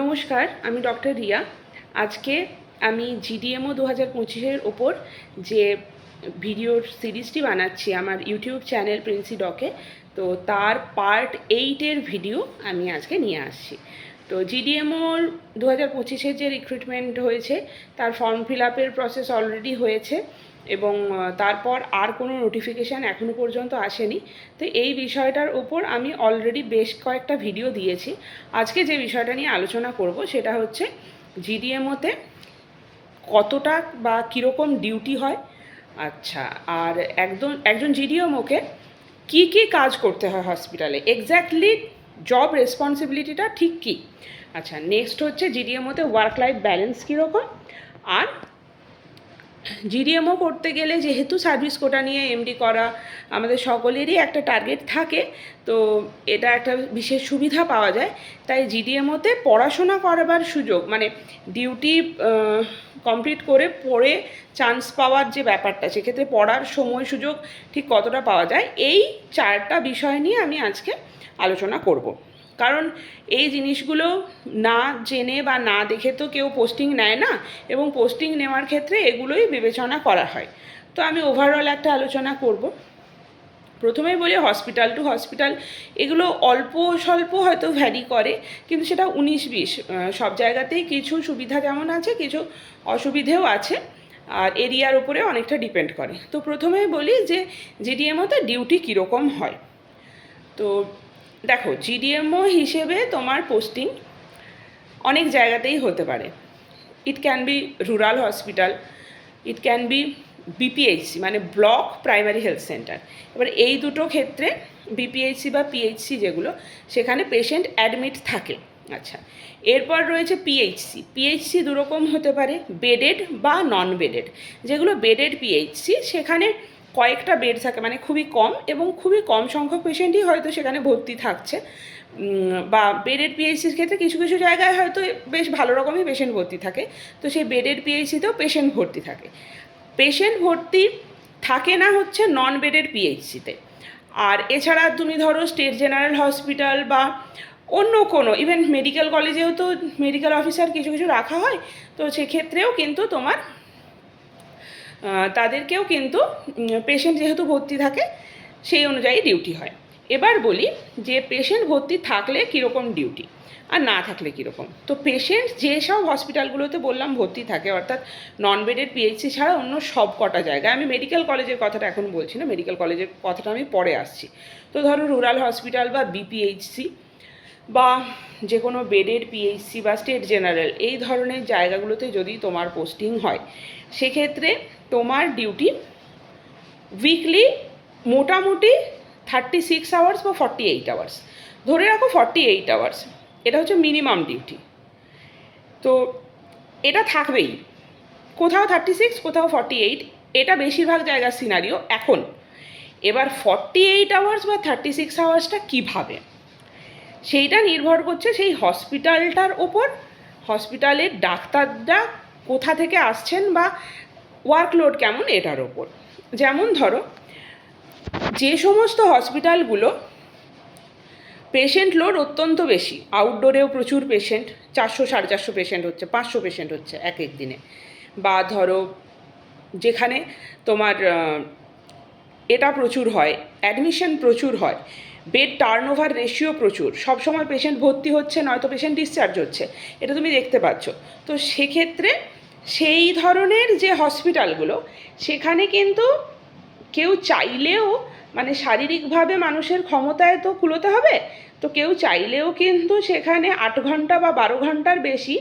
নমস্কার, আমি ডক্টর রিয়া। আজকে আমি জিডিএমও দু হাজার পঁচিশের ওপর যে ভিডিওর সিরিজটি বানাচ্ছি আমার ইউটিউব চ্যানেল প্রিন্সি ডকে, তো তার পার্ট এইটের ভিডিও আমি আজকে নিয়ে আসছি। তো জিডিএমওর দু হাজার পঁচিশের যে রিক্রুটমেন্ট হয়েছে, তার ফর্ম ফিল আপের প্রসেস অলরেডি হয়েছে। এবং তারপর আর কোনো নোটিফিকেশান এখনও পর্যন্ত আসেনি। তো এই বিষয়টার ওপর আমি অলরেডি বেশ কয়েকটা ভিডিও দিয়েছি। আজকে যে বিষয়টা নিয়ে আলোচনা করব সেটা হচ্ছে জিডিএমওতে কতটা বা কীরকম ডিউটি হয়। আচ্ছা আর একজন একজন জিডিএমওকে কী কী কাজ করতে হয় হসপিটালে এক্স্যাক্টলি জব রেসপন্সিবিলিটিটা ঠিক কী? আচ্ছা নেক্সট হচ্ছে জিডিএমওতে ওয়ার্ক লাইফ ব্যালেন্স কীরকম? আর জিডিএমও করতে গেলে যেহেতু সার্ভিস কোটা নিয়ে এমডি করা আমাদের সকলেরই একটা টার্গেট থাকে, তো এটা একটা বিশেষ সুবিধা পাওয়া যায়। তাই জিডিএমওতে পড়াশোনা করবার সুযোগ মানে ডিউটি কমপ্লিট করে পড়ে চান্স পাওয়ার যে ব্যাপারটা, সেক্ষেত্রে পড়ার সময় সুযোগ ঠিক কতটা পাওয়া যায়, এই চারটা বিষয় নিয়ে আমি আজকে আলোচনা করব। কারণ এই জিনিসগুলো না জেনে বা না দেখে তো কেউ পোস্টিং নেয় না এবং পোস্টিং নেওয়ার ক্ষেত্রে এগুলোই বিবেচনা করা হয়। তো আমি ওভারঅল একটা আলোচনা করব। প্রথমেই বলি হসপিটাল টু হসপিটাল এগুলো অল্প স্বল্প হয়তো ভ্যারি করে, কিন্তু সেটা উনিশ বিশ সব জায়গাতেই কিছু সুবিধা যেমন আছে, কিছু অসুবিধেও আছে, আর এরিয়ার উপরে অনেকটা ডিপেন্ড করে। তো প্রথমেই বলি যে জিডিএমওতে ডিউটি কীরকম হয়। তো দেখো জিডিএমও হিসেবে তোমার পোস্টিং অনেক জায়গাতেই হতে পারে। It can be rural hospital it can be BPHC মানে ব্লক প্রাইমারি হেলথ সেন্টার এবার এই দুটো ক্ষেত্রে বিপিএইচসি বা পিএইচসি যেগুলো, সেখানে পেশেন্ট অ্যাডমিট থাকে। আচ্ছা এরপর রয়েছে পিএইচসি পিএইচসি দুরকম হতে পারে বেডেড বা নন বেডেড যেগুলো বেডেড পিএইচসি সেখানে কয়েকটা বেড থাকে মানে খুবই কম এবং খুবই কম সংখ্যক পেশেন্টই হয়তো সেখানে ভর্তি থাকছে। বা বেডেড পিএইচসির ক্ষেত্রে কিছু কিছু জায়গায় হয়তো বেশ ভালো রকমই পেশেন্ট ভর্তি থাকে। তো সেই বেডেড পিএইচসিতেও পেশেন্ট ভর্তি থাকে। পেশেন্ট ভর্তি থাকে না হচ্ছে নন বেডেড পিএইচসিতে আর এছাড়া তুমি ধরো স্টেট জেনারেল হসপিটাল বা অন্য কোনো ইভেন মেডিকেল কলেজেও তো মেডিকেল অফিসার কিছু কিছু রাখা হয়। তো সেক্ষেত্রেও কিন্তু তোমার তাদেরকেও কিন্তু পেশেন্ট যেহেতু ভর্তি থাকে, সেই অনুযায়ী ডিউটি হয়। এবার বলি যে পেশেন্ট ভর্তি থাকলে কীরকম ডিউটি আর না থাকলে কীরকম? তো পেশেন্ট যেসব হসপিটালগুলোতে বললাম ভর্তি থাকে, অর্থাৎ নন বেডেড পিএইচসি ছাড়া অন্য সব কটা জায়গায়, আমি মেডিকেল কলেজের কথাটা এখন বলছি না মেডিকেল কলেজের কথাটা আমি পরে আসছি। তো ধরো রুরাল হসপিটাল বা বিপিএইচসি বা যে কোনো বেডেড পিএইচসি বা স্টেট জেনারেল এই ধরনের জায়গাগুলোতে যদি তোমার পোস্টিং হয়, সেক্ষেত্রে তোমার ডিউটি উইকলি মোটামুটি থার্টি সিক্স আওয়ার্স বা ফর্টি এইট আওয়ার্স ধরে রাখো ফর্টি এইট আওয়ার্স এটা হচ্ছে মিনিমাম ডিউটি তো এটা থাকবেই। কোথাও থার্টি সিক্স কোথাও ফর্টি এইট এটা বেশিরভাগ জায়গার সিনারিও এখন। এবার ফর্টি এইট আওয়ার্স বা থার্টি সিক্স আওয়ার্সটা কীভাবে? সেইটা নির্ভর করছে সেই হসপিটালটার ওপর। হসপিটালের ডাক্তাররা কোথা থেকে আসছেন বা ওয়ার্কলোড কেমন এটার ওপর? যেমন ধরো, যে সমস্ত হসপিটালগুলো পেশেন্ট লোড অত্যন্ত বেশি আউটডোরেও প্রচুর পেশেন্ট চারশো, সাড়ে চারশো পেশেন্ট হচ্ছে, পাঁচশো পেশেন্ট হচ্ছে এক এক দিনে। বা ধরো, যেখানে তোমার এটা প্রচুর হয় অ্যাডমিশন প্রচুর হয় বেড টার্ন ওভার রেশিও প্রচুর সবসময় পেশেন্ট ভর্তি হচ্ছে, নয়তো পেশেন্ট ডিসচার্জ হচ্ছে, এটা তুমি দেখতে পাচ্ছ। তো সেক্ষেত্রে সেই ধরনের যে হসপিটালগুলো সেখানে কিন্তু কেউ চাইলেও মানে শারীরিকভাবে মানুষের ক্ষমতায় তো কুলোতে হবে, তো কেউ চাইলেও কিন্তু সেখানে আট ঘণ্টা বা বারো ঘণ্টার বেশি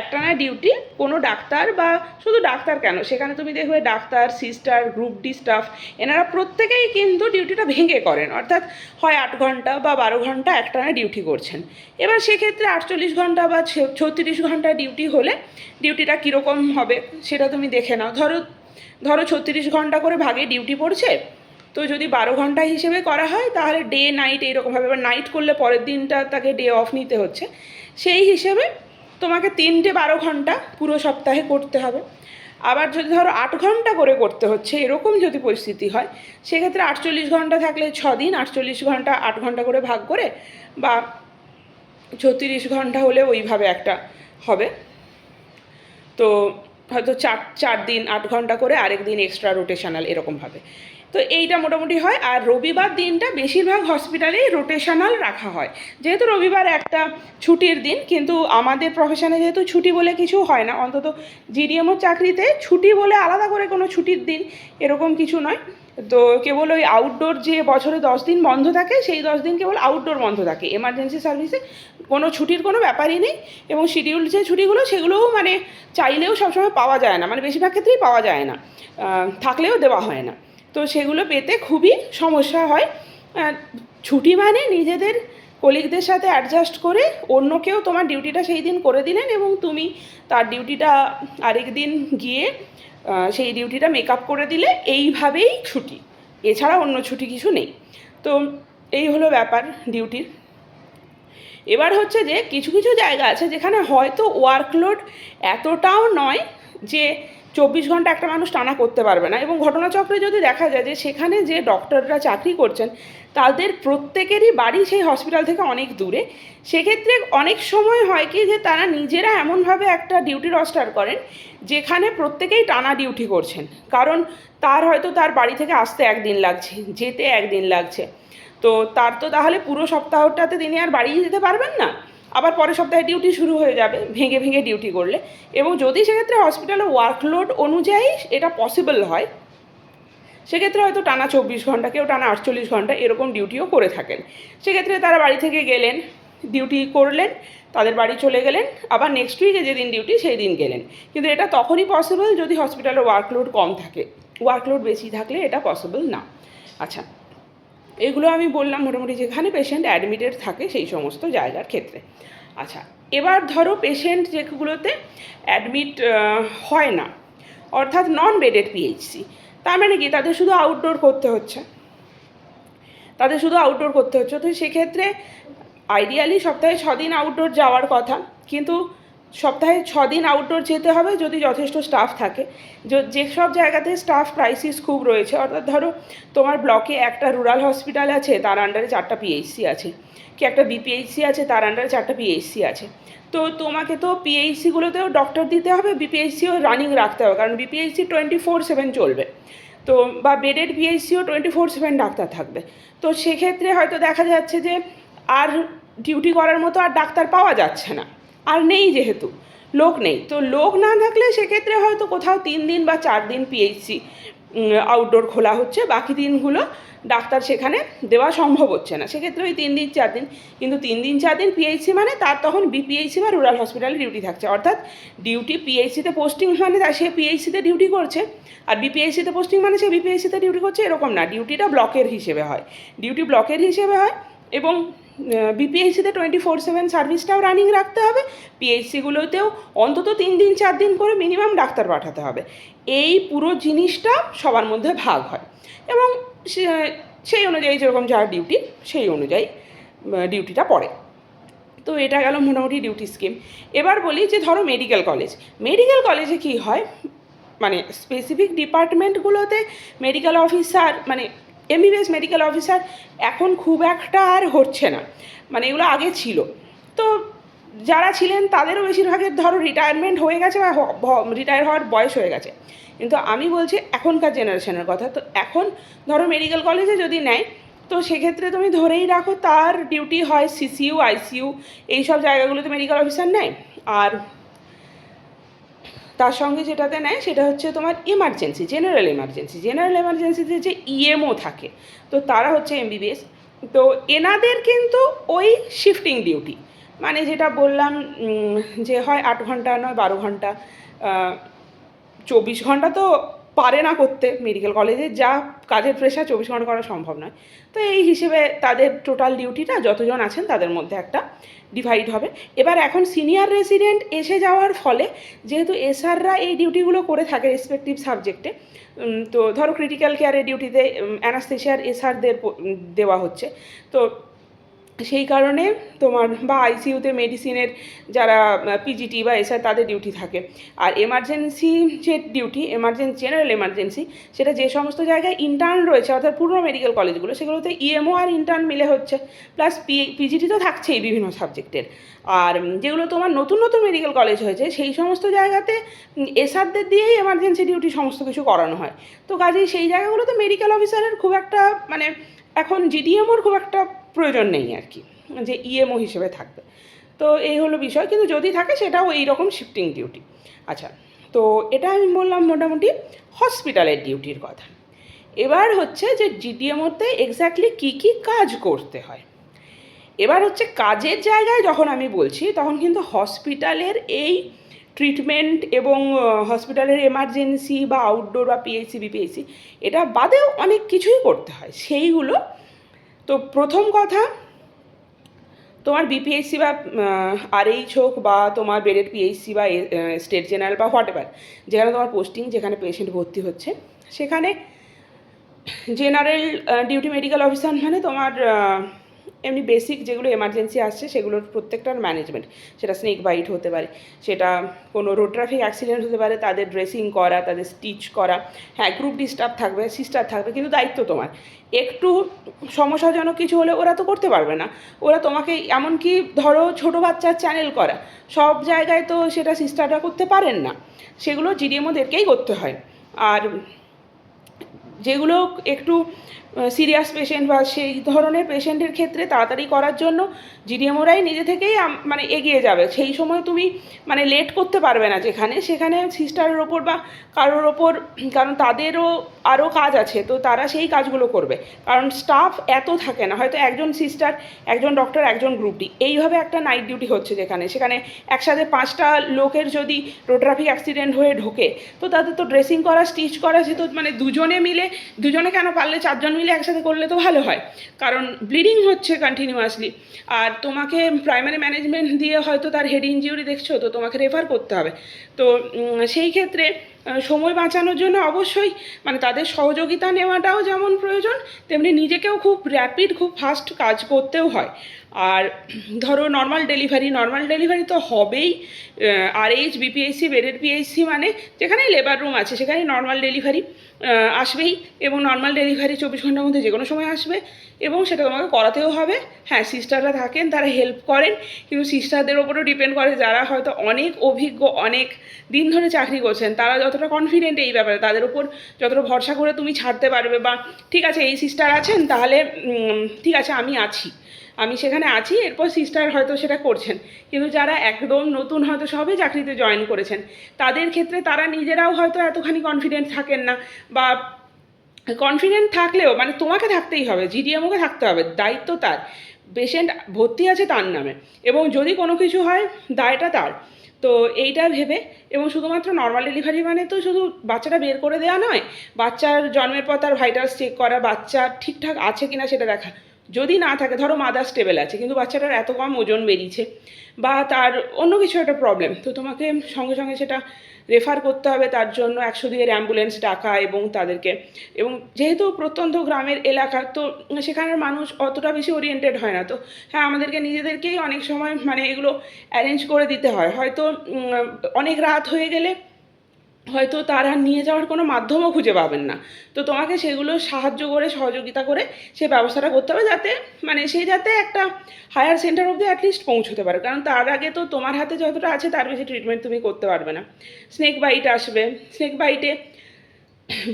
একটানা ডিউটি কোনো ডাক্তার বা শুধু ডাক্তার কেন, সেখানে তুমি দেখবে doctor sister group D staff এনারা প্রত্যেকেই কিন্তু ডিউটিটা ভেঙে করেন। অর্থাৎ হয় আট ঘণ্টা বা বারো ঘণ্টা একটানা ডিউটি করছেন। এবার সেক্ষেত্রে আটচল্লিশ ঘণ্টা বা ছত্রিশ ঘণ্টা ডিউটি হলে ডিউটিটা কীরকম হবে সেটা তুমি দেখে নাও। ধরো ধরো ছত্রিশ ঘণ্টা করে ভাগে ডিউটি পড়ছে তো যদি বারো ঘণ্টা হিসেবে করা হয়, তাহলে ডে নাইট এইরকমভাবে এবার নাইট করলে পরের দিনটা তাকে ডে অফ নিতে হচ্ছে। সেই হিসেবে তোমাকে তিনটে বারো ঘণ্টা পুরো সপ্তাহে করতে হবে। আবার যদি ধরো আট ঘণ্টা করে করতে হচ্ছে, এরকম যদি পরিস্থিতি হয়, সেক্ষেত্রে আটচল্লিশ ঘণ্টা থাকলে ছ দিন আটচল্লিশ ঘণ্টা আট ঘণ্টা করে ভাগ করে বা ছত্রিশ ঘণ্টা হলে ওইভাবে একটা হবে। তো হয়তো চার চার দিন, আট ঘণ্টা করে আরেক দিন এক্সট্রা রোটেশনাল এরকমভাবে তো এইটা মোটামুটি হয়। আর রবিবার দিনটা বেশিরভাগ হসপিটালেই রোটেশনাল রাখা হয়। যেহেতু রবিবার একটা ছুটির দিন, কিন্তু আমাদের প্রফেশনে যেহেতু ছুটি বলে কিছু হয় না, অন্তত জিডিএমও চাকরিতে ছুটি বলে আলাদা করে কোনো ছুটির দিন এরকম কিছু নয়। তো কেবল ওই আউটডোর যে বছরে দশ দিন বন্ধ থাকে, সেই দশ দিন কেবল আউটডোর বন্ধ থাকে। এমার্জেন্সি সার্ভিসে কোনো ছুটির কোনো ব্যাপারই নেই এবং শিডিউল যে ছুটিগুলো, সেগুলোও মানে চাইলেও সবসময় পাওয়া যায় না। মানে বেশিরভাগ ক্ষেত্রেই পাওয়া যায় না। থাকলেও দেওয়া হয় না। তো সেগুলো পেতে খুবই সমস্যা হয়। ছুটি মানে নিজেদের কলিগদের সাথে অ্যাডজাস্ট করে অন্য কেউ তোমার ডিউটিটা সেই দিন করে দিলেন এবং তুমি তার ডিউটিটা আরেক দিন গিয়ে সেই ডিউটিটা মেক করে দিলে এইভাবেই ছুটি। এছাড়া অন্য ছুটি কিছু নেই। তো এই হলো ব্যাপার ডিউটির এবার হচ্ছে যে কিছু কিছু জায়গা আছে যেখানে হয়তো ওয়ার্কলোড এতটাও নয় যে চব্বিশ ঘণ্টা একটা মানুষ টানা করতে পারবে না। এবং ঘটনাচক্রে যদি দেখা যায় যে সেখানে যে ডক্টররা চাকরি করছেন, তাদের প্রত্যেকেরই বাড়ি সেই হসপিটাল থেকে অনেক দূরে। সেক্ষেত্রে অনেক সময় হয় কি যে তারা নিজেরা এমনভাবে একটা ডিউটি রস্টার করেন, যেখানে প্রত্যেকেই টানা ডিউটি করছেন। কারণ তার হয়তো তার বাড়ি থেকে আসতে একদিন লাগছে, যেতে একদিন লাগছে। তো তার তো তাহলে পুরো সপ্তাহটাতে তিনি আর বাড়ি যেতে পারবেন না? আবার পরের সপ্তাহে ডিউটি শুরু হয়ে যাবে, ভেঙে ভেঙে ডিউটি করলে। এবং যদি সেক্ষেত্রে হসপিটালে ওয়ার্কলোড অনুযায়ী এটা পসিবল হয়, সেক্ষেত্রে হয়তো টানা চব্বিশ ঘণ্টা, কেউ টানা আটচল্লিশ ঘণ্টা এরকম ডিউটিও করে থাকেন। সেক্ষেত্রে তারা বাড়ি থেকে গেলেন ডিউটি করলেন, তাদের বাড়ি চলে গেলেন, আবার নেক্সট উইকে যেদিন ডিউটি সেই দিন গেলেন। কিন্তু এটা তখনই পসিবল যদি হসপিটালে ওয়ার্কলোড কম থাকে। ওয়ার্কলোড বেশি থাকলে এটা পসিবল না। আচ্ছা এগুলো আমি বললাম মোটামুটি যেখানে পেশেন্ট অ্যাডমিটেড থাকে সেই সমস্ত জায়গার ক্ষেত্রে। আচ্ছা এবার ধরো পেশেন্ট যেগুলোতে অ্যাডমিট হয় না, অর্থাৎ নন বেডেড পিএইচসি তার মানে কি? তাদের শুধু আউটডোর করতে হচ্ছে। তাদের শুধু আউটডোর করতে হচ্ছে। তো সেক্ষেত্রে আইডিয়ালি সপ্তাহে ছদিন আউটডোর যাওয়ার কথা, কিন্তু সপ্তাহে ছ দিন আউটডোর যেতে হবে যদি যথেষ্ট স্টাফ থাকে। যেসব জায়গাতে স্টাফ ক্রাইসিস খুব রয়েছে, অর্থাৎ ধরো তোমার ব্লকে একটা রুরাল হসপিটাল আছে, তার আন্ডারে চারটা পিএইচসি আছে। কি একটা বিপিএইচসি আছে, তার আন্ডারে চারটা পিএইচসি আছে। তো তোমাকে তো পিএইচসিগুলোতেও ডক্টর দিতে হবে বিপিএইচসিও রানিং রাখতে হবে, কারণ বিপিএইচসি টোয়েন্টি ফোর সেভেন চলবে। তো, বা বেডেড পিএইচসিও টোয়েন্টি ফোর সেভেন ডাক্তার থাকবে। তো সেক্ষেত্রে হয়তো দেখা যাচ্ছে যে আর ডিউটি করার মতো আর ডাক্তার পাওয়া যাচ্ছে না। আর নেই যেহেতু, লোক নেই। তো লোক না থাকলে সেক্ষেত্রে হয়তো কোথাও তিন দিন বা চার দিন পিএইচসি আউটডোর খোলা হচ্ছে, বাকি দিনগুলো ডাক্তার সেখানে দেওয়া সম্ভব হচ্ছে না। সেক্ষেত্রে ওই তিন দিন, চার দিন, কিন্তু তিন দিন, চার দিন পিএইচসি মানে তার তখন বিপিএইচসি বা রুরাল হসপিটালে ডিউটি থাকছে। অর্থাৎ ডিউটি পিএইচসিতে পোস্টিং মানে সে পিএইচসিতে ডিউটি করছে, আর বিপিএইচসিতে পোস্টিং মানে সে বিপিএইচসিতে ডিউটি করছে, এরকম না। ডিউটিটা ব্লকের হিসেবে হয়। ডিউটি ব্লকের হিসেবে হয় এবং বিপিএইচসিতে টোয়েন্টি ফোর সেভেন সার্ভিসটাও রানিং রাখতে হবে। পিএইচসিগুলোতেও অন্তত তিন দিন, চার দিন করে মিনিমাম ডাক্তার পাঠাতে হবে। এই পুরো জিনিসটা সবার মধ্যে ভাগ হয়। এবং সেই অনুযায়ী যেরকম যার ডিউটি সেই অনুযায়ী ডিউটিটা পড়ে। তো এটা গেল মোটামুটি ডিউটি স্কিম এবার বলি যে ধরো মেডিকেল কলেজ মেডিকেল কলেজে কি হয়? মানে স্পেসিফিক ডিপার্টমেন্টগুলোতে মেডিকেল অফিসার মানে এমবিবিএস মেডিকেল অফিসার এখন খুব একটা আর হচ্ছে না। মানে এগুলো আগে ছিল। তো যারা ছিলেন তাদেরও বেশিরভাগের ধরো রিটায়ারমেন্ট হয়ে গেছে বা রিটায়ার হওয়ার বয়স হয়ে গেছে। কিন্তু আমি বলছি এখনকার জেনারেশনের কথা। তো এখন ধরো মেডিকেল কলেজে যদি নেয়, তো সেক্ষেত্রে তুমি ধরেই রাখো তার ডিউটি হয় সিসিইউ আইসিইউ এইসব জায়গাগুলোতে মেডিকেল অফিসার নেয়। আর তার সঙ্গে যেটাতে নেয় সেটা হচ্ছে তোমার ইমার্জেন্সি জেনারেল ইমার্জেন্সি জেনারেল ইমার্জেন্সিতে যে ইএমও থাকে, তো তারা হচ্ছে এমবিবিএস তো এনাদের কিন্তু ওই শিফটিং ডিউটি মানে যেটা বললাম যে হয় আট ঘণ্টা, নয় বারো ঘণ্টা চব্বিশ ঘণ্টা তো পারে না করতে মেডিকেল কলেজে যা কাজের প্রেশার চব্বিশ ঘণ্টা করা সম্ভব নয়। তো এই হিসেবে তাদের টোটাল ডিউটিটা যতজন আছেন তাদের মধ্যে একটা ডিভাইড হবে। এবার এখন সিনিয়র রেসিডেন্ট এসে যাওয়ার ফলে, যেহেতু এসআররা এই ডিউটিগুলো করে থাকে রেসপেক্টিভ সাবজেক্টে তো ধরো ক্রিটিক্যাল কেয়ারের ডিউটিতে অ্যানাস্থেশিয়ার এসআরদের দেওয়া হচ্ছে। তো সেই কারণে তোমার বা আইসিইউতে মেডিসিনের যারা পিজিটি বা এসআই তাদের ডিউটি থাকে। আর এমার্জেন্সি যে ডিউটি এমার্জেন্সি জেনারেল এমার্জেন্সি সেটা যে সমস্ত জায়গায় ইন্টার্ন রয়েছে, অর্থাৎ পুরনো মেডিকেল কলেজগুলো সেগুলোতে ইএমও আর ইন্টার্ন মিলে হচ্ছে। প্লাস পি পিজিটি তো থাকছেই বিভিন্ন সাবজেক্টের আর যেগুলো তোমার নতুন নতুন মেডিকেল কলেজ হয়েছে, সেই সমস্ত জায়গাতে এসআরদের দিয়েই এমার্জেন্সি ডিউটি সমস্ত কিছু করানো হয়। তো কাজেই সেই জায়গাগুলোতে মেডিকেল অফিসারের খুব একটা মানে এখন জিডিএমওর খুব একটা প্রয়োজন নেই আর কি, যে ইএমও হিসেবে থাকবে। তো এই হলো বিষয়, কিন্তু যদি থাকে সেটাও এই রকম শিফটিং ডিউটি আচ্ছা তো এটা আমি বললাম মোটামুটি হসপিটালের ডিউটির কথা। এবার হচ্ছে যে জিডিএমওতে এক্স্যাক্টলি কী কী কাজ করতে হয়। এবার হচ্ছে কাজের জায়গায় যখন আমি বলছি, তখন কিন্তু হসপিটালের এই ট্রিটমেন্ট এবং হসপিটালের এমার্জেন্সি বা আউটডোর বা পিএইচসি বিপিএইচসি এটা বাদেও অনেক কিছুই করতে হয়। সেইগুলো, তো প্রথম কথা, তোমার বিপিএসসি বা আরএইচ হোক বা তোমার বেডেড পিএইচসি বা স্টেট জেনারেল বা হোয়াট এভার যেখানে তোমার পোস্টিং যেখানে পেশেন্ট ভর্তি হচ্ছে, সেখানে জেনারেল ডিউটি মেডিকেল অফিসার মানে তোমার এমনি বেসিক যেগুলো এমার্জেন্সি আসছে, সেগুলোর প্রত্যেকটার ম্যানেজমেন্ট সেটা স্নেক বাইট হতে পারে, সেটা কোনো রোড ট্রাফিক অ্যাক্সিডেন্ট হতে পারে, তাদের ড্রেসিং করা, তাদের স্টিচ করা হ্যাঁ গ্রুপ ডিস্টার্ব থাকবে সিস্টার থাকবে, কিন্তু দায়িত্ব তোমার। একটু সমস্যাজনক কিছু হলে ওরা তো করতে পারবে না। ওরা তোমাকে এমনকি ধরো ছোটো বাচ্চার চ্যানেল করা, সব জায়গায় তো সেটা সিস্টাররা করতে পারেন না। সেগুলো জিডিএমওদেরকেই করতে হয়। আর যেগুলো একটু সিরিয়াস পেশেন্ট বা সেই ধরনের পেশেন্টের ক্ষেত্রে তাড়াতাড়ি করার জন্য জিডিএমওরাই নিজে থেকেই মানে এগিয়ে যাবে। সেই সময় তুমি মানে লেট করতে পারবে না যেখানে। সেখানে সিস্টারের ওপর বা কারোর ওপর, কারণ তাদেরও আরও কাজ আছে, তো তারা সেই কাজগুলো করবে। কারণ স্টাফ এত থাকে না, হয়তো একজন সিস্টার একজন ডক্টর একজন গ্রুপ ডি এইভাবে একটা নাইট ডিউটি হচ্ছে যেখানে। সেখানে একসাথে পাঁচটা লোকের যদি রোড ট্রাফিক অ্যাক্সিডেন্ট হয়ে ঢোকে, তো তাদের তো ড্রেসিং করা স্টিচ করা, সে তো মানে দুজনে মিলে, দুজনে কেন পারলে, চারজন মিলে একসাথে করলে তো ভালো হয়। কারণ ব্লিডিং হচ্ছে কন্টিনিউয়াসলি আর তোমাকে প্রাইমারি ম্যানেজমেন্ট দিয়ে হয়তো তার হেড ইঞ্জিউরি দেখছ, তো তোমাকে রেফার করতে হবে। তো সেই ক্ষেত্রে সময় বাঁচানোর জন্য অবশ্যই মানে তাদের সহযোগিতা নেওয়াটাও যেমন প্রয়োজন, তেমনি নিজেকেও খুব র্যাপিড খুব ফাস্ট কাজ করতেও হয়। আর ধরো নর্মাল ডেলিভারি নর্মাল ডেলিভারি তো হবেই আর এইচ বিপিএসসি বেডেড পিএইচসি মানে যেখানেই লেবার রুম আছে, সেখানেই নর্মাল ডেলিভারি আসবেই এবং নর্মাল ডেলিভারি চব্বিশ ঘণ্টার মধ্যে যে কোনো সময় আসবে এবং সেটা তোমাকে করাতেও হবে। হ্যাঁ সিস্টাররা থাকেন, তারা হেল্প করেন, কিন্তু সিস্টারদের ওপরেও ডিপেন্ড করে যারা হয়তো অনেক অভিজ্ঞ, অনেক দিন ধরে চাকরি করছেন, তারা যতটা কনফিডেন্ট এই ব্যাপারে, তাদের উপর যতটা ভরসা করে তুমি ছাড়তে পারবে বা, ঠিক আছে, এই সিস্টার আছেন, তাহলে ঠিক আছে, আমি আছি। আমি সেখানে আছি, এরপর সিস্টার হয়তো সেটা করছেন। কিন্তু যারা একদম নতুন হয়তো সবে চাকরিতে জয়েন করেছেন, তাদের ক্ষেত্রে তারা নিজেরাও হয়তো এতখানি কনফিডেন্ট থাকেন না বা কনফিডেন্ট থাকলেও মানে তোমাকে থাকতেই হবে জিডিএমওকে থাকতে হবে, দায়িত্ব তার। পেশেন্ট ভর্তি আছে তার নামে। এবং যদি কোনো কিছু হয়, দায়টা তার। তো এইটা ভেবে, এবং শুধুমাত্র নর্মাল ডেলিভারি মানে তো শুধু বাচ্চাটা বের করে দেওয়া নয়, বাচ্চার জন্মের পর তার ভাইটালস চেক করা, বাচ্চা ঠিকঠাক আছে কিনা সেটা দেখা। যদি না থাকে, ধরো মাদার স্টেবেল আছে, কিন্তু বাচ্চাটার এত কম ওজন বেরিয়েছে বা তার অন্য কিছু একটা প্রবলেম তো তোমাকে সঙ্গে সঙ্গে সেটা রেফার করতে হবে। তার জন্য একশো দুইয়ের অ্যাম্বুলেন্স ডাকা এবং তাদেরকে, এবং যেহেতু প্রত্যন্ত গ্রামের এলাকা, তো সেখানের মানুষ অতটা বেশি ওরিয়েন্টেড হয় না। তো হ্যাঁ আমাদেরকে নিজেদেরকেই অনেক সময় মানে এগুলো অ্যারেঞ্জ করে দিতে হয়। হয়তো অনেক রাত হয়ে গেলে হয়তো তারা নিয়ে যাওয়ার কোনো মাধ্যমও খুঁজে পাবেন না। তো তোমাকে সেগুলো সাহায্য করে, সহযোগিতা করে সে ব্যবস্থাটা করতে হবে যাতে মানে সে যাতে একটা হায়ার সেন্টার অবধি অ্যাটলিস্ট পৌঁছতে পারে। কারণ তার আগে তো তোমার হাতে যতটা আছে তার বেশি ট্রিটমেন্ট তুমি করতে পারবে না। স্নেক বাইট আসবে। স্নেক বাইটে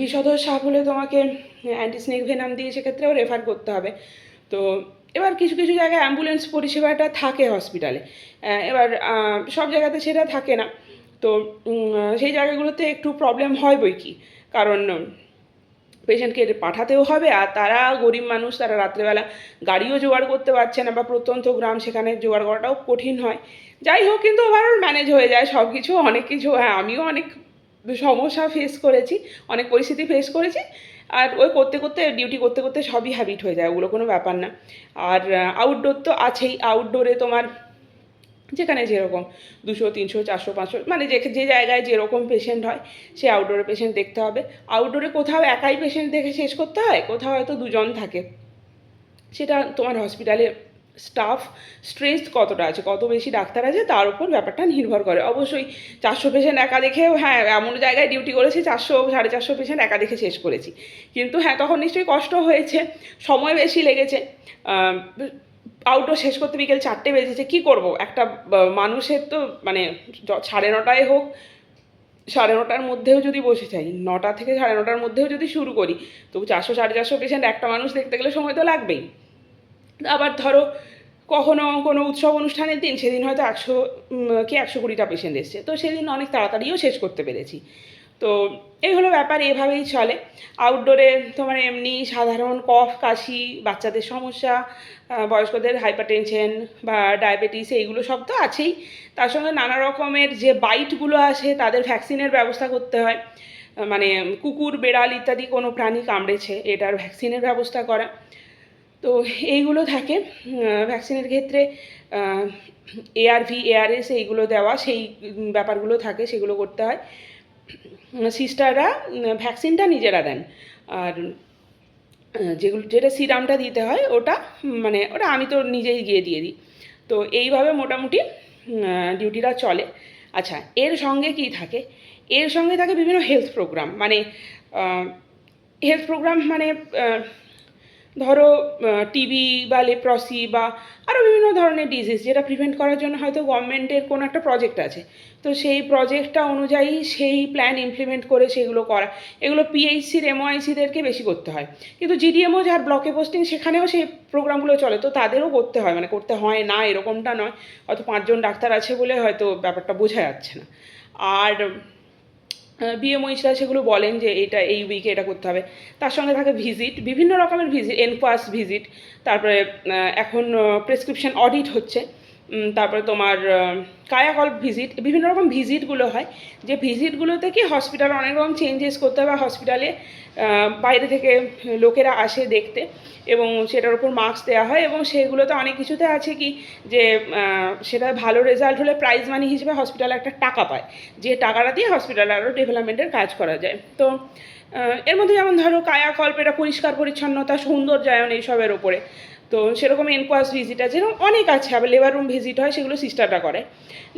বিষধর সাপ হলে তোমাকে অ্যান্টি স্নেক ভেনাম দিয়ে সেক্ষেত্রেও রেফার করতে হবে। তো এবার কিছু কিছু জায়গায় অ্যাম্বুলেন্স পরিষেবাটা থাকে হসপিটালে এবার সব জায়গাতে সেটা থাকে না। তো সেই জায়গাগুলোতে একটু প্রবলেম হয় বই কি? কারণ পেশেন্টকে পাঠাতেও হবে আর তারা গরিব মানুষ, তারা রাত্রেবেলা গাড়িও জোগাড় করতে পারছে না বা প্রত্যন্ত গ্রাম সেখানে জোগাড় করাটাও কঠিন হয়। যাই হোক, কিন্তু ওভারঅল ম্যানেজ হয়ে যায় সব কিছু অনেক কিছু হ্যাঁ আমিও অনেক সমস্যা ফেস করেছি, অনেক পরিস্থিতি ফেস করেছি আর ওই করতে করতে ডিউটি করতে করতে সবই হ্যাবিট হয়ে যায়, ওগুলো কোনো ব্যাপার না। আর আউটডোর তো আছেই আউটডোরে তোমার যেখানে যেরকম দুশো, তিনশো, চারশো, পাঁচশো মানে যে যে জায়গায় যেরকম পেশেন্ট হয়, সে আউটডোরে পেশেন্ট দেখতে হবে। আউটডোরে কোথাও একাই পেশেন্ট দেখে শেষ করতে হয়, কোথাও হয়তো দুজন থাকে। সেটা তোমার হসপিটালে স্টাফ স্ট্রেস কতটা আছে, কত বেশি ডাক্তার আছে, তার উপর ব্যাপারটা নির্ভর করে। অবশ্যই চারশো পেশেন্ট একা দেখেও হ্যাঁ এমন জায়গায় ডিউটি করেছি, চারশো, সাড়ে চারশো পেশেন্ট একা দেখে শেষ করেছি। কিন্তু হ্যাঁ তখন নিশ্চয়ই কষ্ট হয়েছে, সময় বেশি লেগেছে আউটডোর শেষ করতে বিকেল চারটে বেজেছে, কি করব? একটা মানুষের তো মানে সাড়ে নটায় হোক, সাড়ে নটার মধ্যেও যদি বসে যাই, নটা থেকে সাড়ে নটার মধ্যেও যদি শুরু করি, তবু চারশো, সাড়ে চারশো পেশেন্ট একটা মানুষ দেখতে গেলে সময় তো লাগবেই। আবার ধরো, কখনো কোনো উৎসব অনুষ্ঠানের দিন, সেদিন হয়তো একশো কি একশো কুড়িটা পেশেন্ট এসছে, তো সেদিন অনেক তাড়াতাড়িও শেষ করতে পেরেছি। তো এই হলো ব্যাপার, এভাবেই চলে। আউটডোরে তোমার এমনি সাধারণ কফ কাশি, বাচ্চাদের সমস্যা বয়স্কদের হাইপার টেনশন বা ডায়াবেটিস এইগুলো সব তো আছেই। তার সঙ্গে নানা রকমের যে বাইটগুলো আসে, তাদের ভ্যাকসিনের ব্যবস্থা করতে হয়। মানে কুকুর, বেড়াল ইত্যাদি কোনো প্রাণী কামড়েছে, এটার ভ্যাকসিনের ব্যবস্থা করা। তো এইগুলো থাকে। ভ্যাকসিনের ক্ষেত্রে এআরভি এআরএস এইগুলো দেওয়া, সেই ব্যাপারগুলো থাকে, সেগুলো করতে হয়। সিস্টাররা ভ্যাকসিনটা নিজেরা দেন। আর যেগুলো, যেটা সিরামটা দিতে হয়, ওটা মানে ওটা আমি তো নিজেই গিয়ে দিয়ে দিই। তো এইভাবে মোটামুটি ডিউটিটা চলে। আচ্ছা এর সঙ্গে কি থাকে? এর সঙ্গে থাকে বিভিন্ন হেলথ প্রোগ্রাম মানে হেলথ প্রোগ্রাম মানে ধরো টিবি বা লেপ্রসি বা আরও বিভিন্ন ধরনের ডিজিজ যেটা প্রিভেন্ট করার জন্য হয়তো গভর্নমেন্টের কোনো একটা প্রজেক্ট আছে। তো সেই প্রজেক্টটা অনুযায়ী সেই প্ল্যান ইমপ্লিমেন্ট করে সেগুলো করা। এগুলো পিএইচসির এমওআইসিদেরকে বেশি করতে হয়। কিন্তু জিডিএমও যার ব্লকে পোস্টিং সেখানেও সেই প্রোগ্রামগুলো চলে। তো তাদেরও করতে হয়। মানে করতে হয় না, এরকমটা নয়। হয়তো পাঁচজন ডাক্তার আছে বলে হয়তো ব্যাপারটা বোঝা যাচ্ছে না। আর বিএমওইচরা সেগুলো বলেন যে এটা এই উইকে এটা করতে হবে। তার সঙ্গে থাকে ভিজিট বিভিন্ন রকমের ভিজিট এনকোয়াস ভিজিট তারপরে এখন প্রেসক্রিপশন অডিট হচ্ছে। তারপরে তোমার আহ, কায়াকল্প ভিজিট বিভিন্ন রকম ভিজিটগুলো হয়। যে ভিজিটগুলোতে কি হসপিটালে অনেক রকম চেঞ্জেস করতে হবে হসপিটালে বাইরে থেকে লোকেরা আসে দেখতে এবং সেটার উপর মার্কস দেওয়া হয় এবং সেগুলোতে অনেক কিছুতে আছে কি যে সেটা ভালো রেজাল্ট হলে প্রাইজ মানি হিসেবে হসপিটালে একটা টাকা পায়। যে টাকাটা দিয়ে হসপিটালে আরও ডেভেলপমেন্টের কাজ করা যায়। তো এর মধ্যে যেমন ধরো কায়াকল্প এটা পরিষ্কার পরিচ্ছন্নতা সৌন্দর্যায়ন এইসবের ওপরে তো সেরকম এনকোয়াস ভিজিট আছে এরকম অনেক আছে, আবার লেবার রুম ভিজিট হয়, সেগুলো সিস্টাররা করে।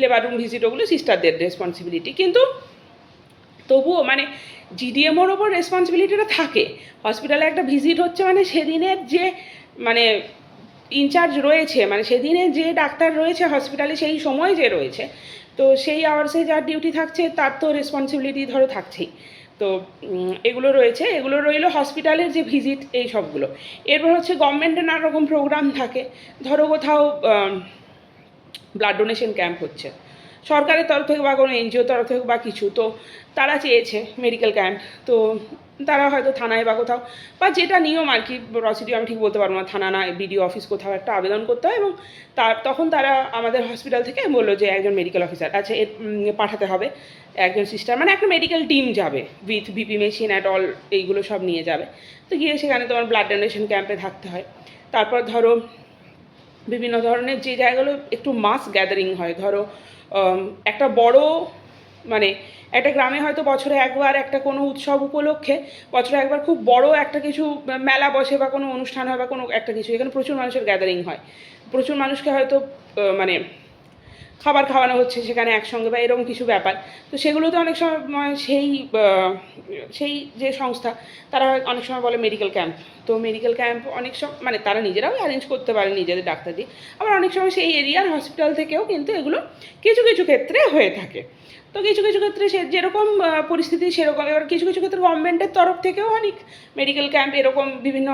লেবার রুম ভিজিট ওগুলো সিস্টারদের রেসপন্সিবিলিটি কিন্তু তবুও মানে জিডিএমওর ওপর রেসপন্সিবিলিটিটা থাকে। হসপিটালে একটা ভিজিট হচ্ছে মানে সেদিনের যে মানে ইনচার্জ রয়েছে মানে সেদিনে যে ডাক্তার রয়েছে হসপিটালে সেই সময় যে রয়েছে। তো সেই আওয়ার্সে যার ডিউটি থাকছে, তার তো রেসপন্সিবিলিটি ধরো থাকছেই। তো এগুলো রয়েছে। এগুলো রইল হসপিটালের যে ভিজিট এই সবগুলো। এরপর হচ্ছে গভর্নমেন্টের নানা রকম প্রোগ্রাম থাকে। ধরো কোথাও ব্লাড ডোনেশন ক্যাম্প হচ্ছে। সরকারের তরফ থেকে বা কোনো এনজিও তরফ থেকে বা কিছু। তো তারা চেয়েছে মেডিকেল ক্যাম্প তো তারা হয়তো থানায় বা কোথাও, বা যেটা নিয়ম আর কি প্রসিডিও আমি ঠিক বলতে পারব না, থানা না বিডিও অফিস কোথাও একটা আবেদন করতে হয় এবং তার, তখন তারা আমাদের হসপিটাল থেকে বলল যে একজন মেডিকেল অফিসার আচ্ছা পাঠাতে হবে একজন সিস্টার মানে একটা মেডিকেল টিম যাবে with BP machine at all এইগুলো সব নিয়ে যাবে। তো গিয়ে সেখানে তোমার ব্লাড ডোনেশন ক্যাম্পে থাকতে হয়। তারপর ধরো বিভিন্ন ধরনের যে জায়গাগুলো একটু মাস গ্যাদারিং হয়, ধরো একটা বড় মানে একটা গ্রামে হয়তো বছরে একবার একটা কোনো উৎসব উপলক্ষে বছরে একবার খুব বড় একটা কিছু মেলা বসে বা কোনো অনুষ্ঠান হয় বা কোনো একটা কিছু, এখানে প্রচুর মানুষের গ্যাদারিং হয়। প্রচুর মানুষকে হয়তো মানে খাবার খাওয়ানো হচ্ছে সেখানে একসঙ্গে বা এরকম কিছু ব্যাপার। তো সেগুলোতে অনেক সময় সেই সেই যে সংস্থা, তারা অনেক সময় বলে মেডিকেল ক্যাম্প তো মেডিকেল ক্যাম্প অনেক সময় মানে তারা নিজেরাও অ্যারেঞ্জ করতে পারে নিজেদের ডাক্তার দিয়ে আবার অনেক সময় সেই এরিয়ার হসপিটাল থেকেও কিন্তু এগুলো কিছু কিছু ক্ষেত্রে হয়ে থাকে। তো কিছু কিছু ক্ষেত্রে সে যেরকম পরিস্থিতি সেরকম। এবার কিছু কিছু ক্ষেত্রে গভর্নমেন্টের তরফ থেকেও অনেক মেডিকেল ক্যাম্প এরকম বিভিন্ন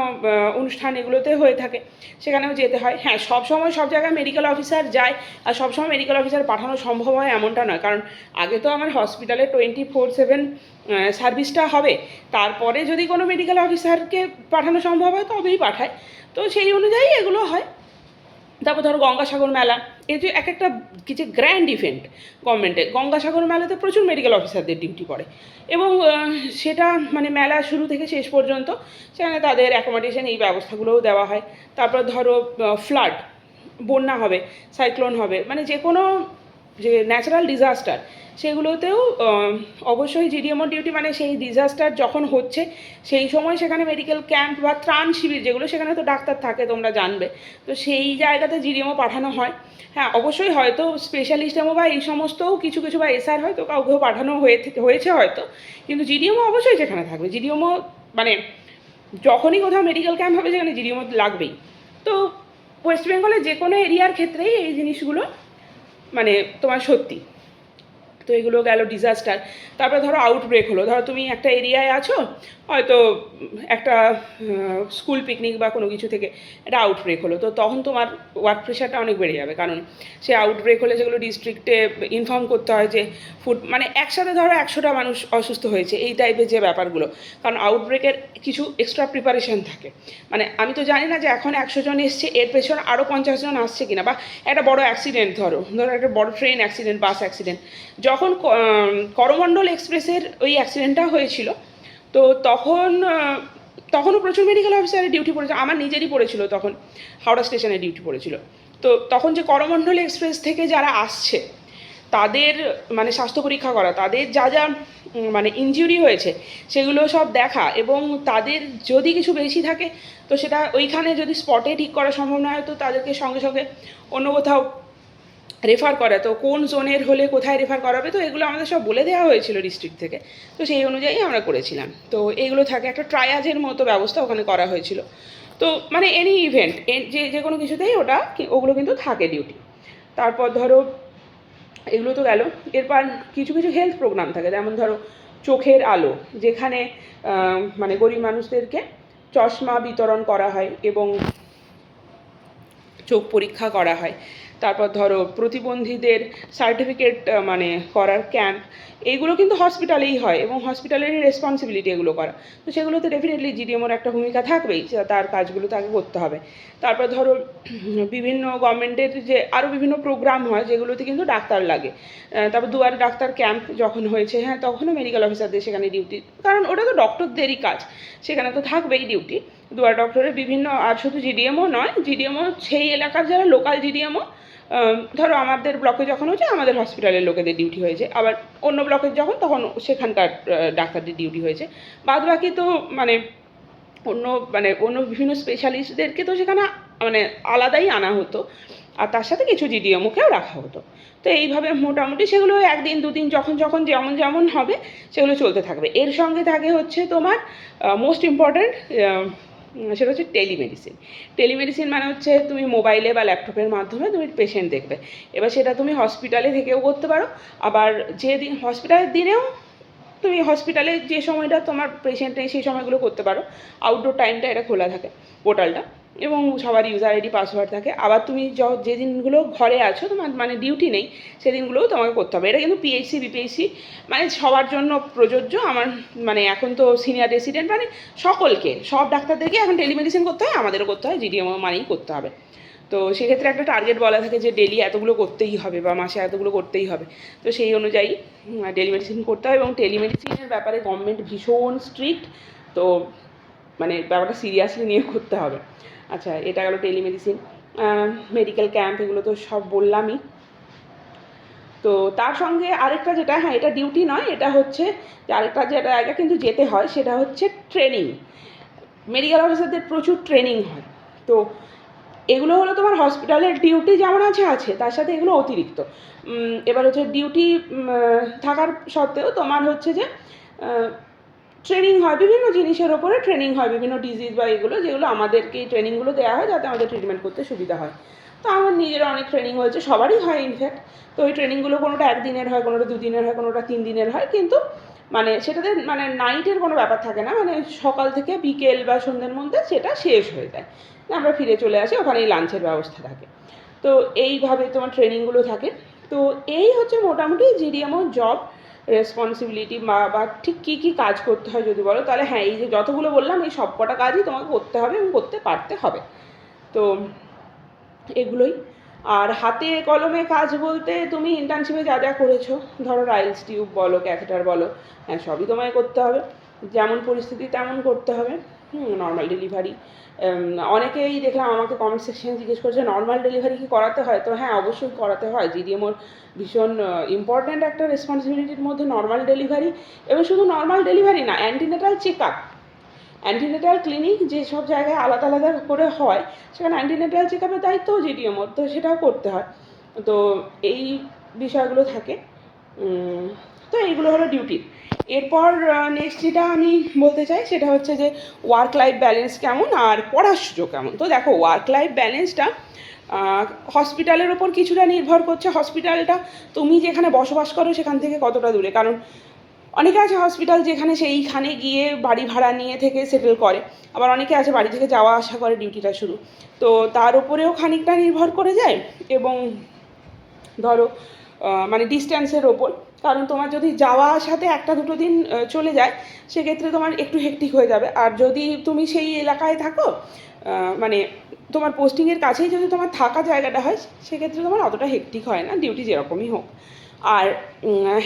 অনুষ্ঠান এগুলোতে হয়ে থাকে। সেখানেও যেতে হয়। হ্যাঁ সব সময় সব জায়গায় মেডিকেল অফিসার যায় আর সব সময় মেডিকেল অফিসার পাঠানো সম্ভব হয় এমনটা নয়। কারণ আগে তো আমার হসপিটালে টোয়েন্টি ফোর সেভেন সার্ভিসটা হবে। তারপরে যদি কোনো মেডিকেল অফিসারকে পাঠানো সম্ভব হয় তবেই পাঠায়। তো সেই অনুযায়ী এগুলো হয়। তারপর ধরো গঙ্গাসাগর মেলা, এই যে এক একটা কিছু গ্র্যান্ড ইভেন্ট গভর্নমেন্টের গঙ্গাসাগর মেলাতে প্রচুর মেডিকেল অফিসারদের ডিউটি পড়ে। এবং সেটা মানে মেলা শুরু থেকে শেষ পর্যন্ত সেখানে তাদের অ্যাকোমোডেশন এই ব্যবস্থাগুলোও দেওয়া হয়। তারপর ধরো ফ্লাড বন্যা হবে সাইক্লোন হবে মানে যে কোনো যে ন্যাচারাল ডিজাস্টার সেগুলোতেও অবশ্যই জিডিএমও ডিউটি মানে সেই ডিজাস্টার যখন হচ্ছে, সেই সময় সেখানে মেডিকেল ক্যাম্প বা ত্রাণ শিবির যেগুলো, সেখানে তো ডাক্তার থাকে, তোমরা জানবে। তো সেই জায়গাতে জিডিএমও পাঠানো হয়। হ্যাঁ অবশ্যই হয়তো স্পেশালিস্ট এমও বা এই সমস্তও কিছু কিছু বা এসআর হয়তো কাউকেও পাঠানো হয়ে হয়েছে হয়তো। কিন্তু জিডিএমও অবশ্যই সেখানে থাকবে। জিডিএমও মানে যখনই কোথাও মেডিকেল ক্যাম্প হবে, সেখানে জিডিএমও লাগবেই। তো ওয়েস্ট বেঙ্গলের যে কোনো এরিয়ার ক্ষেত্রেই এই জিনিসগুলো মানে তোমার সত্যি। তো এগুলো গেল ডিজাস্টার তারপরে ধরো আউটব্রেক হলো। ধরো তুমি একটা এরিয়ায় আছো, হয়তো একটা স্কুল পিকনিক বা কোনো কিছু থেকে একটা আউটব্রেক হলো। তো তখন তোমার ওয়ার্ক প্রেশারটা অনেক বেড়ে যাবে। কারণ সে আউটব্রেক হলে যেগুলো ডিস্ট্রিক্টে ইনফর্ম করতে হয় যে ফুড মানে একসাথে ধরো একশোটা মানুষ অসুস্থ হয়েছে, এই টাইপের যে ব্যাপারগুলো। কারণ আউটব্রেকের কিছু এক্সট্রা প্রিপারেশন থাকে। মানে আমি তো জানি না যে এখন একশো জন এসছে, এর পেছনে আরও পঞ্চাশ জন আসছে কিনা। বা একটা বড় অ্যাক্সিডেন্ট ধরো ধরো একটা বড় ট্রেন অ্যাক্সিডেন্ট বাস অ্যাক্সিডেন্ট যখন আম, করমণ্ডল এক্সপ্রেসের ওই অ্যাক্সিডেন্টটা হয়েছিল তো তখন তখনও প্রচুর মেডিকেল অফিসারের ডিউটি পড়েছিল। আমার নিজেরই পড়েছিল তখন হাওড়া স্টেশনে ডিউটি পড়েছিল। তো তখন যে করমণ্ডল এক্সপ্রেস থেকে যারা আসছে তাদের মানে স্বাস্থ্য পরীক্ষা করা তাদের যা যা মানে ইনজুরি হয়েছে সেগুলো সব দেখা এবং তাদের যদি কিছু বেশি থাকে তো সেটা ওইখানে যদি স্পটে ঠিক করা সম্ভব না হয় তো তাদেরকে সঙ্গে সঙ্গে অন্য কোথাও রেফার করা, তো কোন জোনের হলে কোথায় রেফার করাবে, তো এগুলো আমাদের সব বলে দেওয়া হয়েছিল ডিস্ট্রিক্ট থেকে। তো সেই অনুযায়ী আমরা করেছিলাম। তো এগুলো থাকে, একটা ট্রায়াজের মতো ব্যবস্থা ওখানে করা হয়েছিল। তো মানে এনি ইভেন্ট যে যে কোনো কিছুতেই ওটা ওগুলো কিন্তু থাকে ডিউটি তারপর ধরো, এগুলো তো গেল। এরপর কিছু কিছু হেলথ প্রোগ্রাম থাকে, যেমন ধরো চোখের আলো, যেখানে মানে গরিব মানুষদেরকে চশমা বিতরণ করা হয় এবং চোখ পরীক্ষা করা হয়। তারপর ধরো প্রতিবন্ধীদের সার্টিফিকেট মানে করার ক্যাম্প এইগুলো কিন্তু হসপিটালেই হয় এবং হসপিটালেরই রেসপন্সিবিলিটি এগুলো করা। তো সেগুলোতে ডেফিনেটলি জিডিএমওর একটা ভূমিকা থাকবেই তার কাজগুলো তাকে করতে হবে। তারপর ধরো বিভিন্ন গভর্নমেন্টের যে আরও বিভিন্ন প্রোগ্রাম হয়, যেগুলোতে কিন্তু ডাক্তার লাগে। তারপর দুয়ারে ডাক্তার ক্যাম্প যখন হয়েছে হ্যাঁ তখনও মেডিকেল অফিসারদের সেখানে ডিউটি কারণ ওটা তো ডক্টরদেরই কাজ, সেখানে তো থাকবেই ডিউটি দুয়ার ডক্টরের বিভিন্ন, আর শুধু জিডিএমও নয় জিডিএমও সেই এলাকার যারা লোকাল জিডিএমও ধরো আমাদের ব্লকে যখন হয়েছে আমাদের হসপিটালের লোকেদের ডিউটি হয়েছে। আবার অন্য ব্লকে যখন, তখন সেখানকার ডাক্তারদের ডিউটি হয়েছে। বাদ বাকি তো মানে অন্য মানে অন্য বিভিন্ন স্পেশালিস্টদেরকে তো সেখানে মানে আলাদাই আনা হতো। আর তার সাথে কিছু জিডিএমওকেও রাখা হতো। তো এইভাবে মোটামুটি সেগুলো একদিন, দুদিন, যখন যখন যেমন যেমন হবে, সেগুলো চলতে থাকবে। এর সঙ্গে থাকে হচ্ছে তোমার মোস্ট ইম্পর্ট্যান্ট সেটা হচ্ছে টেলিমেডিসিন টেলিমেডিসিন মানে হচ্ছে তুমি মোবাইলে বা ল্যাপটপের মাধ্যমে তুমি পেশেন্ট দেখবে। এবার সেটা তুমি হসপিটালে থেকেও করতে পারো। আবার যে দিন হসপিটালের দিনেও তুমি হসপিটালে যে সময়টা তোমার পেশেন্ট নেই সেই সময়গুলো করতে পারো। আউটডোর টাইমটা এটা খোলা থাকে। পোর্টালটা এবং সবার ইউজার আইডি পাসওয়ার্ড থাকে। আবার তুমি য দিনগুলো ঘরে আছো, তোমার মানে ডিউটি নেই, সেদিনগুলোও তোমাকে করতে হবে। এটা কিন্তু পিএইচসি বিপিএইচসি মানে সবার জন্য প্রযোজ্য। আমার মানে এখন তো সিনিয়র রেসিডেন্ট মানে সকলকে, সব ডাক্তারদেরকে এখন টেলিমেডিসিন করতে হয়, আমাদেরও করতে হয় জিডিএমও মানেই করতে হবে। তো সেক্ষেত্রে একটা টার্গেট বলা থাকে যে ডেলি এতগুলো করতেই হবে বা মাসে এতগুলো করতেই হবে। তো সেই অনুযায়ী টেলিমেডিসিন করতে হয় এবং টেলিমেডিসিনের ব্যাপারে গভর্নমেন্ট ভীষণ স্ট্রিক্ট তো মানে ব্যাপারটা সিরিয়াসলি নিয়ে করতে হবে। আচ্ছা এটা গেলো টেলিমেডিসিন মেডিকেল ক্যাম্প এগুলো তো সব বললামই। তো তার সঙ্গে আরেকটা যেটা হ্যাঁ এটা ডিউটি নয়, এটা হচ্ছে আরেকটা যেটা জায়গা কিন্তু যেতে হয়, সেটা হচ্ছে ট্রেনিং মেডিকেল অফিসারদের প্রচুর ট্রেনিং হয়। তো এগুলো হলো তোমার হসপিটালের ডিউটি যেমন আছে আছে, তার সাথে এগুলো অতিরিক্ত। এবার হচ্ছে ডিউটি থাকার সত্ত্বেও তোমার হচ্ছে যে ট্রেনিং হয়, বিভিন্ন জিনিসের ওপরে ট্রেনিং হয়, বিভিন্ন ডিজিজ বা এগুলো যেগুলো আমাদেরকে এই ট্রেনিংগুলো দেওয়া হয় যাতে আমাদের ট্রিটমেন্ট করতে সুবিধা হয়। তো আমার নিজের অনেক ট্রেনিং হয়েছে, সবারই হয় ইনফ্যাক্ট তো ওই ট্রেনিংগুলো কোনোটা একদিনের হয়, কোনোটা দুদিনের হয়, কোনোটা তিন দিনের হয়, কিন্তু মানে সেটাতে মানে নাইটের কোনো ব্যাপার থাকে না। মানে সকাল থেকে বিকেল বা সন্ধ্যের মধ্যে সেটা শেষ হয়ে যায়। আমরা ফিরে চলে আসি, ওখানেই লাঞ্চের ব্যবস্থা থাকে। তো এইভাবে তোমার ট্রেনিংগুলো থাকে। তো এই হচ্ছে মোটামুটি জিডিএমও জব রেসপন্সিবিলিটি বা বা ঠিক কী কী কাজ করতে হয় যদি বলো, তাহলে হ্যাঁ এই যে যতগুলো বললাম, এই সব কটা কাজই তোমাকে করতে হবে এবং করতে পারতে হবে। তো এগুলোই। আর হাতে কলমে কাজ বলতে তুমি ইন্টার্নশিপে যা যা করেছ, ধরো রাইলস টিউব বলো ক্যাথেটার বলো হ্যাঁ সবই তোমায় করতে হবে। যেমন পরিস্থিতি তেমন করতে হবে। নর্মাল ডেলিভারি অনেকেই দেখলাম আমাকে কমেন্ট সেকশনে জিজ্ঞেস করছে নর্মাল ডেলিভারি কি করাতে হয়? তো হ্যাঁ অবশ্যই করাতে হয়। জিডিএমওর ভীষণ ইম্পর্ট্যান্ট একটা রেসপন্সিবিলিটির মধ্যে নর্মাল ডেলিভারি এবং শুধু নর্মাল ডেলিভারি না antenatal check up antenatal clinic যেসব জায়গায় আলাদা আলাদা করে হয়, সেখানে অ্যান্টিনেটাল চেক আপের দায়িত্বও জিডিএমওর তো সেটাও করতে হয়। তো এই বিষয়গুলো থাকে। তো এইগুলো হলো ডিউটি এরপর নেক্সট যেটা আমি বলতে চাই সেটা হচ্ছে যে ওয়ার্ক লাইফ ব্যালেন্স কেমন আর পড়ার সুযোগ কেমন। তো দেখো ওয়ার্ক লাইফ ব্যালেন্সটা হসপিটালের ওপর কিছুটা নির্ভর করছে হসপিটালটা তুমি যেখানে বসবাস করো সেখান থেকে কতটা দূরে। কারণ অনেকে আছে হসপিটাল যেখানে সেইখানে গিয়ে বাড়ি ভাড়া নিয়ে থেকে সেটেল করে। আবার অনেকে আছে বাড়ি থেকে যাওয়া আসা করে ডিউটিটা শুরু। তো তার উপরেও খানিকটা নির্ভর করে যায় এবং ধরো মানে ডিস্ট্যান্সের ওপর। কারণ তোমার যদি যাওয়া আসাতে একটা দুটো দিন চলে যায়, সেক্ষেত্রে তোমার একটু হেক্টিক হয়ে যাবে। আর যদি তুমি সেই এলাকায় থাকো মানে তোমার পোস্টিংয়ের কাছেই যদি তোমার থাকা জায়গাটা হয়, সেক্ষেত্রে তোমার অতটা হেক্টিক হয় না ডিউটি যেরকমই হোক। আর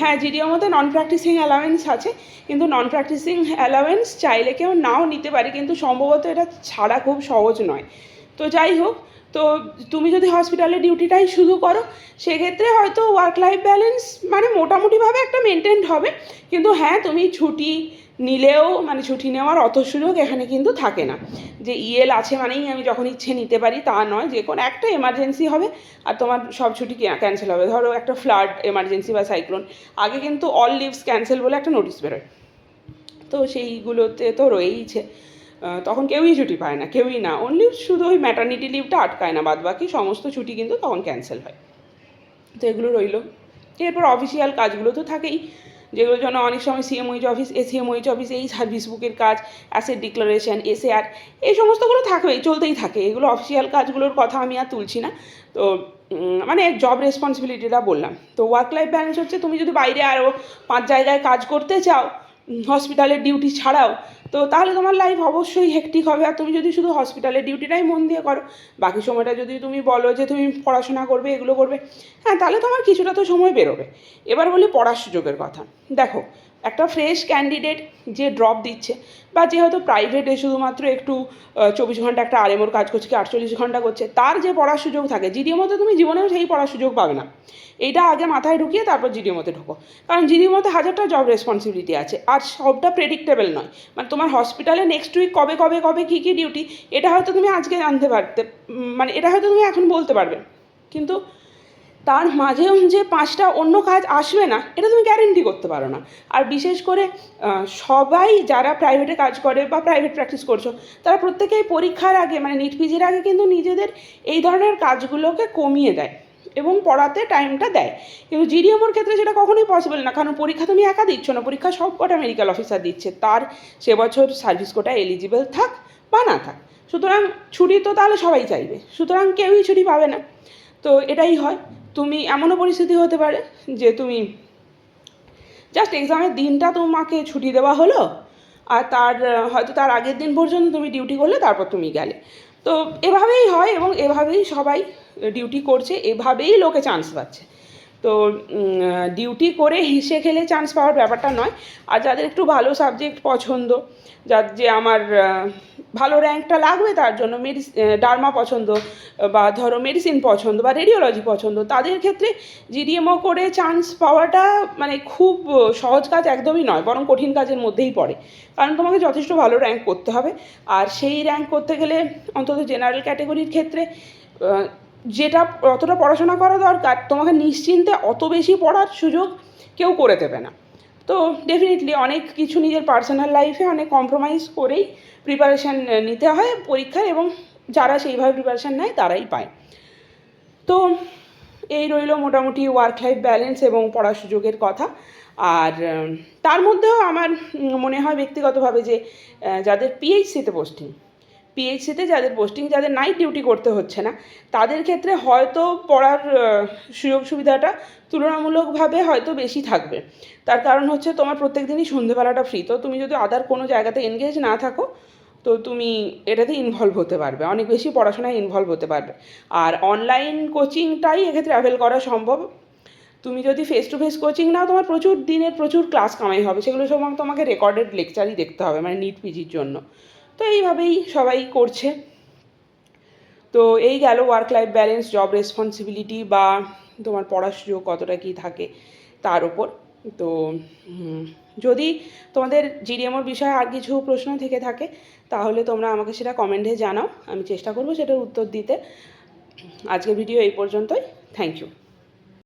হ্যাঁ জিডিওর মধ্যে নন প্র্যাকটিসিং অ্যালাওয়েন্স আছে, কিন্তু নন প্র্যাকটিসিং অ্যালাওয়েন্স চাইলে কেউ নাও নিতে পারে, কিন্তু সম্ভবত এটা ছাড়া খুব সহজ নয়। তো যাই হোক তো তুমি যদি হসপিটালে ডিউটিটাই শুধু করো, সেক্ষেত্রে হয়তো ওয়ার্ক লাইফ ব্যালেন্স মানে মোটামুটিভাবে একটা মেনটেন হবে। কিন্তু হ্যাঁ তুমি ছুটি নিলেও মানে ছুটি নেওয়ার অত সুযোগ এখানে কিন্তু থাকে না। যে ইএল আছে মানেই আমি যখন ইচ্ছে নিতে পারি তা নয়, যে কোনো একটা এমার্জেন্সি হবে আর তোমার সব ছুটি ক্যান্সেল হবে। ধরো একটা ফ্লাড এমার্জেন্সি বা সাইক্লোন আগে কিন্তু অল লিভস ক্যান্সেল বলে একটা নোটিশ বেরোয়। তো সেইগুলোতে তো রয়েইছে। তখন কেউই ছুটি পায় না, কেউই না। অনলি শুধু ওই ম্যাটার্নিটি লিভটা আটকায় না বাদ বাকি সমস্ত ছুটি কিন্তু তখন ক্যান্সেল হয়। তো এগুলো রইল। এরপর অফিসিয়াল কাজগুলো তো থাকেই, যেগুলোর জন্য অনেক সময় সিএমওইচ অফিস এসিএমওইচ অফিস এই সার্ভিস বুকের কাজ অ্যাসেট ডিক্লারেশন এসএআর এই সমস্তগুলো থাকবেই চলতেই থাকে। এগুলো অফিসিয়াল কাজগুলোর কথা আমি আর তুলছি না। তো মানে জব রেসপন্সিবিলিটিটা বললাম। তো ওয়ার্ক লাইফ ব্যালেন্স হচ্ছে, তুমি যদি বাইরে আরও পাঁচ জায়গায় কাজ করতে চাও হসপিটালের ডিউটি ছাড়াও তো তাহলে তোমার লাইফ অবশ্যই হেক্টিক হবে। আর তুমি যদি শুধু হসপিটালে ডিউটিটাই মন দিয়ে করো, বাকি সময়টা যদি তুমি বলো যে তুমি পড়াশোনা করবে, এগুলো করবে হ্যাঁ তাহলে তোমার কিছুটা তো সময় বেরোবে। এবার বলি পড়ার সুযোগের কথা। দেখো একটা ফ্রেশ ক্যান্ডিডেট যে ড্রপ দিচ্ছে বা যে হয়তো প্রাইভেটে শুধুমাত্র একটু চব্বিশ ঘণ্টা একটা আরএমওর কাজ করছে, কি আটচল্লিশ ঘণ্টা করছে, তার যে পড়ার সুযোগ থাকে জিডিও মধ্যে তুমি জীবনেও সেই পড়ার সুযোগ পাবে না। এইটা আগে মাথায় ঢুকিয়ে তারপর জিডিও মতে ঢোকো। কারণ জিডিও মতে হাজারটা জব রেসপন্সিবিলিটি আছে আর সবটা প্রেডিক্টেবল নয়। মানে তোমার হসপিটালে নেক্সট উইক কবে কবে কবে কী কী ডিউটি এটা হয়তো তুমি আজকে জানতে পারতে মানে এটা হয়তো তুমি এখন বলতে পারবে। কিন্তু তার মাঝে যে পাঁচটা অন্য কাজ আসবে না, এটা তুমি গ্যারেন্টি করতে পারো না। আর বিশেষ করে সবাই যারা প্রাইভেটে কাজ করে বা প্রাইভেট প্র্যাকটিস করছ, তারা প্রত্যেকেই পরীক্ষার আগে মানে নিট পিজির আগে কিন্তু নিজেদের এই ধরনের কাজগুলোকে কমিয়ে দেয় এবং পড়াতে টাইমটা দেয়। কিন্তু জিডিএমওর ক্ষেত্রে সেটা কখনোই পসিবল না, কারণ পরীক্ষা তুমি একা দিচ্ছ না, পরীক্ষা সব কটা মেডিকেল অফিসার দিচ্ছে, তার সে বছর সার্ভিস কোটা এলিজিবল থাক বা না থাক। সুতরাং ছুটি তো তাহলে সবাই চাইবে, সুতরাং কেউই ছুটি পাবে না। তো এটাই হয়। তুমি এমনও পরিস্থিতি হতে পারে যে তুমি জাস্ট এক্সামের দিনটা তোমাকে ছুটি দেওয়া হলো আর তার, হয়তো তার আগের দিন পর্যন্ত তুমি ডিউটি করলে তারপর তুমি গেলে। তো এভাবেই হয় এবং এভাবেই সবাই ডিউটি করছে, এভাবেই লোকে চান্স পাচ্ছে। তো ডিউটি করে হেসে খেলে চান্স পাওয়ার ব্যাপারটা নয়। আর যাদের একটু ভালো সাবজেক্ট পছন্দ, যার যে আমার ভালো র্যাঙ্কটা লাগবে তার জন্য মেডিসিন ডার্মা পছন্দ বা ধরো মেডিসিন পছন্দ, বা রেডিওলজি পছন্দ, তাদের ক্ষেত্রে জিডিএমও করে চান্স পাওয়াটা মানে খুব সহজ কাজ একদমই নয়, বরং কঠিন কাজের মধ্যেই পড়ে। কারণ তোমাকে যথেষ্ট ভালো র্যাঙ্ক করতে হবে। আর সেই র্যাঙ্ক করতে গেলে অন্তত জেনারেল ক্যাটেগরির ক্ষেত্রে যেটা অতটা পড়াশোনা করা দরকার, তোমাকে নিশ্চিন্তে অত বেশি পড়ার সুযোগ কেউ করে দেবে না। তো ডেফিনেটলি অনেক কিছু নিজের পার্সোনাল লাইফে অনেক কম্প্রোমাইজ করেই প্রিপারেশান নিতে হয় পরীক্ষার এবং যারা সেইভাবে প্রিপারেশান নেয় তারাই পায়। তো এই রইল মোটামুটি ওয়ার্ক লাইফ ব্যালেন্স এবং পড়ার সুযোগের কথা। আর তার মধ্যেও আমার মনে হয় ব্যক্তিগতভাবে যে যাদের পিএইচসিতে পোস্টিং পিএইচসিতে যাদের পোস্টিং যাদের নাইট ডিউটি করতে হচ্ছে না, তাদের ক্ষেত্রে হয়তো পড়ার সুযোগ সুবিধাটা তুলনামূলকভাবে হয়তো বেশি থাকবে। তার কারণ হচ্ছে তোমার প্রত্যেক দিনই সন্ধেবেলাটা ফ্রি তো তুমি যদি আদার কোনো জায়গাতে এনগেজ না থাকো, তো তুমি এটাতে ইনভলভ হতে পারবে, অনেক বেশি পড়াশোনায় ইনভলভ হতে পারবে। আর অনলাইন কোচিংটাই এক্ষেত্রে অ্যাভেল করা সম্ভব। তুমি যদি ফেস টু ফেস কোচিং নাও, তোমার প্রচুর দিনের প্রচুর ক্লাস কামাই হবে, সেগুলো সব তোমাকে রেকর্ডেড লেকচারই দেখতে হবে মানে নিট পিজির জন্য। তো এইভাবেই সবাই করছে। তো এই গেল work life balance job responsibility বা তোমার পড়ার সুযোগ কতটা কী থাকে তার উপর। তো যদি তোমাদের জিডিএমওর বিষয়ে আর কিছু প্রশ্ন থেকে থাকে, তাহলে তোমরা আমাকে সেটা কমেন্টে জানাও। আমি চেষ্টা করব সেটার উত্তর দিতে। আজকের ভিডিও এই পর্যন্তই। Thank you